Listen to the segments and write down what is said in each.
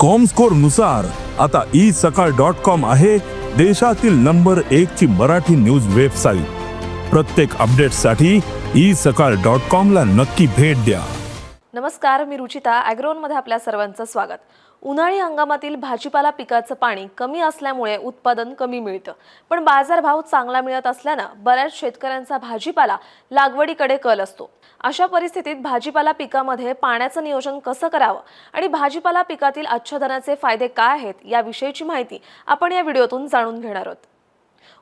कॉमस्कोरनुसार आता ई सकाळ dot com आहे देशातील नंबर एक ची मराठी न्यूज वेबसाईट प्रत्येक अपडेटसाठी ई सकाळ डॉट कॉम ला नक्की भेट द्या. नमस्कार मी रुचिता ॲग्रोनमध्ये आपल्या सर्वांचं स्वागत. उन्हाळी हंगामातील भाजीपाला पिकाचं पाणी कमी असल्यामुळे उत्पादन कमी मिळतं. पण बाजारभाव चांगला मिळत असल्यानं बऱ्याच शेतकऱ्यांचा भाजीपाला लागवडीकडे कल असतो. अशा परिस्थितीत भाजीपाला पिकामध्ये पाण्याचं नियोजन कसं करावं आणि भाजीपाला पिकातील आच्छादनाचे फायदे काय आहेत याविषयीची माहिती आपण या व्हिडिओतून जाणून घेणार आहोत.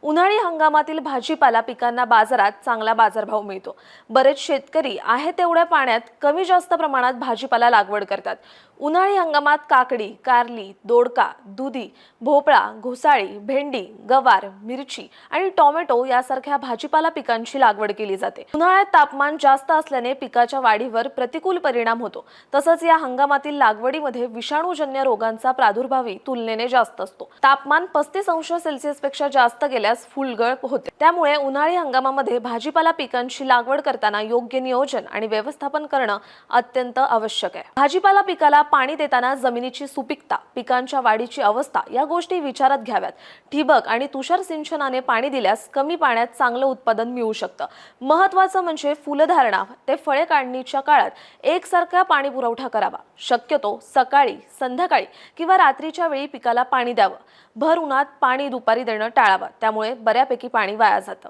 उन्हाळी हंगामातील भाजीपाला पिकांना बाजारात चांगला बाजारभाव मिळतो. बरेच शेतकरी आहे तेवढ्या पाण्यात कमी जास्त प्रमाणात भाजीपाला लागवड करतात. उन्हाळी हंगामात काकडी कारली दोडका दुधी भोपळा घोसाळी भेंडी गवार मिरची आणि टोमॅटो यासारख्या भाजीपाला पिकांची लागवड केली जाते. उन्हाळ्यात तापमान जास्त असल्याने पिकाच्या वाढीवर प्रतिकूल परिणाम होतो. तसंच या हंगामातील लागवडीमध्ये विषाणूजन्य रोगांचा प्रादुर्भावही तुलनेने जास्त असतो. तापमान पस्तीस अंश सेल्सिअसपेक्षा जास्त गेल्यास फुलगळ होते. त्यामुळे उन्हाळी हंगामामध्ये भाजीपाला पिकांची लागवड करताना योग्य नियोजन आणि व्यवस्थापन करणं अत्यंत आवश्यक आहे. भाजीपाला पिकाला पाणी देताना जमिनीची सुपीकता पिकांच्या वाढीची अवस्था या गोष्टी विचारात घ्याव्यात. ठिबक आणि तुषार सिंचनाने पाणी दिल्यास कमी पाण्यात चांगलं उत्पादन मिळू शकतं. महत्वाचं म्हणजे फुलधारणा ते फळे काढणीच्या काळात एकसारखा पाणी पुरवठा करावा. शक्यतो सकाळी संध्याकाळी किंवा रात्रीच्या वेळी पिकाला पाणी द्यावं. भर उन्हात पाणी दुपारी देणं टाळावं. त्यामुळे बऱ्यापैकी पाणी वाया जातं.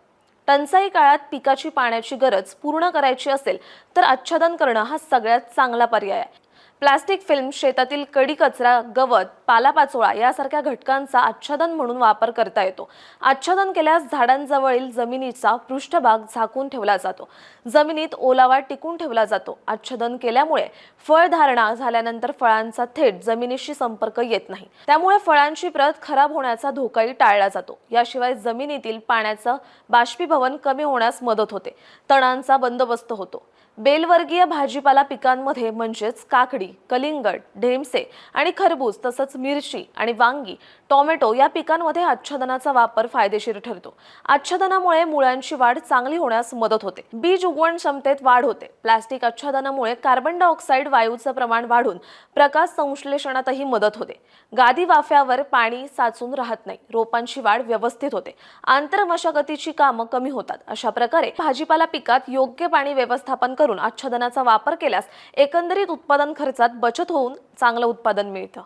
टंचाई काळात पिकाची पाण्याची गरज पूर्ण करायची असेल तर आच्छादन करणं हा सगळ्यात चांगला पर्याय आहे. प्लास्टिक फिल्म शेतातील कडी कचरा गवत पालापाचोळा यासारख्या घटकांचा आच्छादन म्हणून वापर करता येतो. आच्छादन केल्यास झाडांजवळील जमिनीचा पृष्ठभाग झाकून ठेवला जातो. जमिनीत ओलावा टिकून ठेवला जातो. आच्छादन केल्यामुळे फळधारणा झाल्यानंतर फळांचा थेट जमिनीशी संपर्क येत नाही. त्यामुळे फळांची प्रत खराब होण्याचा धोकाही टाळला जातो. याशिवाय जमिनीतील पाण्याचं बाष्पीभवन कमी होण्यास मदत होते. तणांचा बंदोबस्त होतो. बेलवर्गीय भाजीपाला पिकांमध्ये म्हणजेच काकडी कलिंगड ढेमसे आणि खरबूज तसंच मिरची आणि वांगी टोमॅटो या पिकांमध्ये आच्छादनाचा वापर फायदेशीर ठरतो. आच्छादनामुळे मुळांची वाढ चांगली होण्यास मदत होते. बीज उगवण क्षमतेत वाढ होते. प्लास्टिक आच्छादनामुळे कार्बन डायऑक्साईड वायूचं प्रमाण वाढून प्रकाश संश्लेषणातही मदत होते. गादी वाफ्यावर पाणी साचून राहत नाही. रोपांची वाढ व्यवस्थित होते. आंतरमशागतीची कामं कमी होतात. अशा प्रकारे भाजीपाला पिकात योग्य पाणी व्यवस्थापन करून आच्छादनाचा वापर केल्यास एकंदरीत उत्पादन खर्च खर्चात बचत होऊन चांगलं उत्पादन मिळतं.